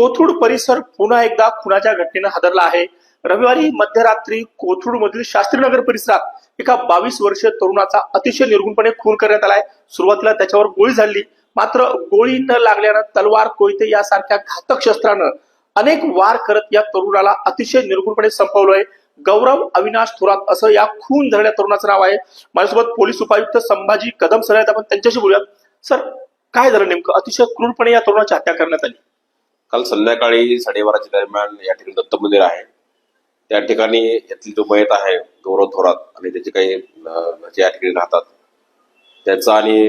कोथरूड परिसर पुन्हा एकदा खुनाच्या घटनेनं हादरला आहे. रविवारी मध्यरात्री कोथरूड मधील शास्त्रीनगर परिसरात एका बावीस वर्षीय तरुणाचा अतिशय निर्गुणपणे खून करण्यात आलाय. सुरुवातीला त्याच्यावर गोळी झाली. मात्र गोळी न लागल्यानं तलवार कोयते यासारख्या घातक शस्त्रानं अनेक वार करत या तरुणाला अतिशय निर्गुणपणे संपवलंय. गौरव अविनाश थोरात असं या खून झालेल्या तरुणाचं नाव आहे. माझ्यासोबत पोलीस उपायुक्त संभाजी कदम सर आहेत. आपण त्यांच्याशी बोलूयात. सर काय झालं नेमकं? अतिशय क्रूरपणे या तरुणाची हत्या करण्यात आली. काल संध्याकाळी साडेबाराच्या दरम्यान या ठिकाणी दत्त मंदिर आहे. त्या ठिकाणी यातली जो मयत आहे गौरव थोरात आणि त्याचे काही जे या ठिकाणी राहतात त्याचा आणि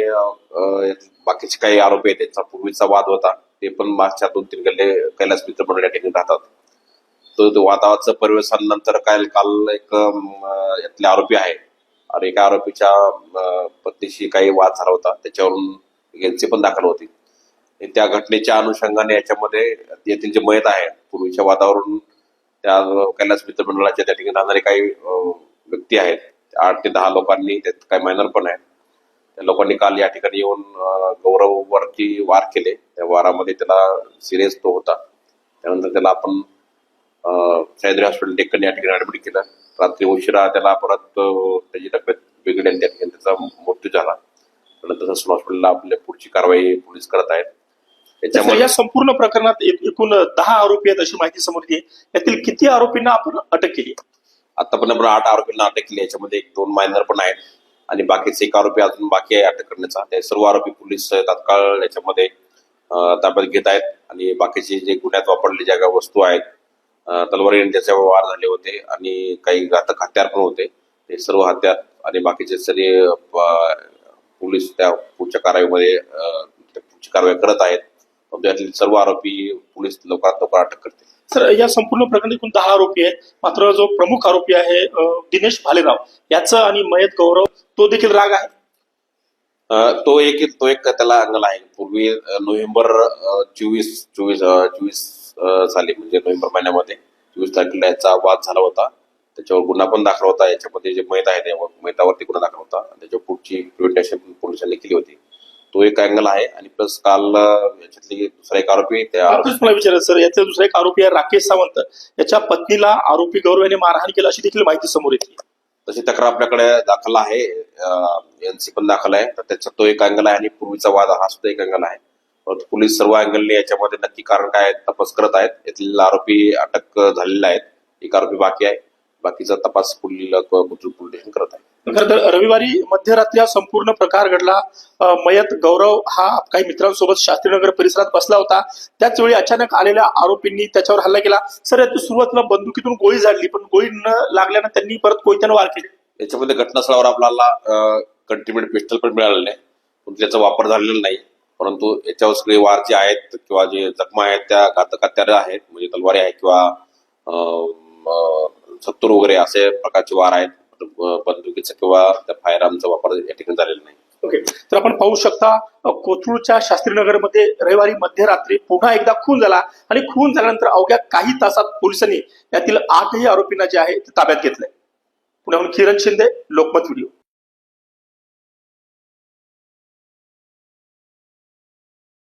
बाकीचे काही आरोपी आहेत त्यांचा पूर्वीचा वाद होता ते पण मागच्या दोन तीन गल्ले कैलास मित्र म्हणून या ठिकाणी राहतात. तो वादावाचं वादावादचं परिवेशानंतर काल काल एक यातले आरोपी आहे आणि एका आरोपीच्या पत्नीशी काही वाद झाला होता त्याच्यावरून यांचे पण दाखल होती. त्या घटनेच्या अनुषंगाने याच्यामध्ये येथील जे मयत आहे पूर्वीच्या वातावरण त्या कैलास मित्र मंडळाच्या त्या ठिकाणी राहणारे काही व्यक्ती आहेत. आठ ते दहा लोकांनी त्यात काही मायनर पण आहेत. त्या लोकांनी काल या ठिकाणी येऊन गौरववरती वार केले. त्या वारामध्ये त्याला सिरियस तो होता. त्यानंतर त्याला आपण सह्याद्री हॉस्पिटल डेक्कन या ठिकाणी ऍडमिट केलं. रात्री उशिरा त्याला परत त्याची तब्येत बिघडेल आणि त्या ठिकाणी त्याचा मृत्यू झाला. त्यानंतर ससून हॉस्पिटलला आपल्या पुढची कारवाई पोलीस करत आहेत. सर, त्याच्यामध्ये या संपूर्ण प्रकरणात एक- एकूण दहा आरोपी आहेत अशी माहिती समोर येते यातील किती आरोपींना आपण अटक केली? आतापर्यंत आपण आठ आरोपींना अटक केली याच्यामध्ये एक दोन मायनर पण आहेत आणि बाकीचे एक आरोपी अजून बाकी आहे अटक करण्याचा. ते सर्व आरोपी पोलीस तात्काळ याच्यामध्ये ताब्यात घेत आहेत आणि बाकीचे जे गुन्ह्यात वापरले ज्या काही वस्तू आहेत तलवारी त्याचे वार झाले होते आणि काही घातक हत्यार पण होते. ते सर्व हत्यार आणि बाकीचे सर्व पोलीस त्या पुढच्या कारवाईमध्ये पुढची कारवाई करत आहेत. परंतु यातील सर्व आरोपी पोलीस लवकरात लवकर अटक करतील. सर या संपूर्ण प्रकरणात एकूण दहा आरोपी आहेत मात्र जो प्रमुख आरोपी आहे दिनेश भालेराव याचं आणि मयत गौरव तो देखील राग आहे? तो एक तो एक त्याला अँगल आहे. पूर्वी नोव्हेंबर चोवीस चोवीस चोवीस साली म्हणजे नोव्हेंबर महिन्यामध्ये चोवीस तारखेला याचा वाद झाला होता. त्याच्यावर गुन्हा पण दाखल होता. याच्यामध्ये जे मैत आहे मैतावरती गुन्हा दाखल होता. आणि त्याच्यावर पुढची इन्व्हेस्टिगेशन पोलिसांनी केली होती. तो एक अँगल आहे आणि प्लस काल याच्यातली दुसरा एक आरोपी मला विचारायचं सर याचा दुसरा एक आरोपी आहे राकेश सावंत. याच्या पत्नीला आरोपी गौरव याने मारहाण केलं अशी देखील माहिती समोर येते. तशी तक्रार आपल्याकडे दाखल आहे. एनसी पण दाखल आहे. तर त्याचा तो एक अँगल आहे आणि पूर्वीचा वाद हा सुद्धा एक अँगल आहे. परंतु पोलीस सर्व अँगलने याच्यामध्ये नक्की कारण काय तपास करत आहेत. यातील आरोपी अटक झालेले आहेत. एक आरोपी बाकी आहे. बाकीचा तपास पोलीस करत आहे खर तर रविवारी मध्यरात्री हा संपूर्ण प्रकार घडला. मयत गौरव हा काही मित्रांसोबत शास्त्रीनगर परिसरात बसला होता. त्याच वेळी अचानक आलेल्या आरोपींनी त्याच्यावर हल्ला केला. सर याची सुरुवातीला बंदुकीतून गोळी झाडली पण गोळी न लागल्यानं त्यांनी परत कोयत्यानं वार केले. याच्यामध्ये घटनास्थळावर आपल्याला कंटिन्युएट पिस्टल पण मिळालेलं नाही. पण त्याचा वापर झालेला नाही. परंतु याच्यावर सगळे वार जे आहेत किंवा जे जखमा आहेत त्या घातक आहेत. म्हणजे तलवारी आहे किंवा सत्तूर वगैरे असे प्रकारचे वार आहेत. बंदुकीचा किंवा त्या फायर वापर या ठिकाणी झालेला नाही. ओके. तर आपण पाहू शकता कोथरूडच्या शास्त्रीनगरमध्ये रविवारी मध्यरात्री पुन्हा एकदा खून झाला आणि खून झाल्यानंतर अवघ्या काही तासात पोलिसांनी यातील आठही आरोपींना जे आहे ते ताब्यात घेतलंय. पुण्याहून किरण शिंदे लोकमत व्हिडिओ.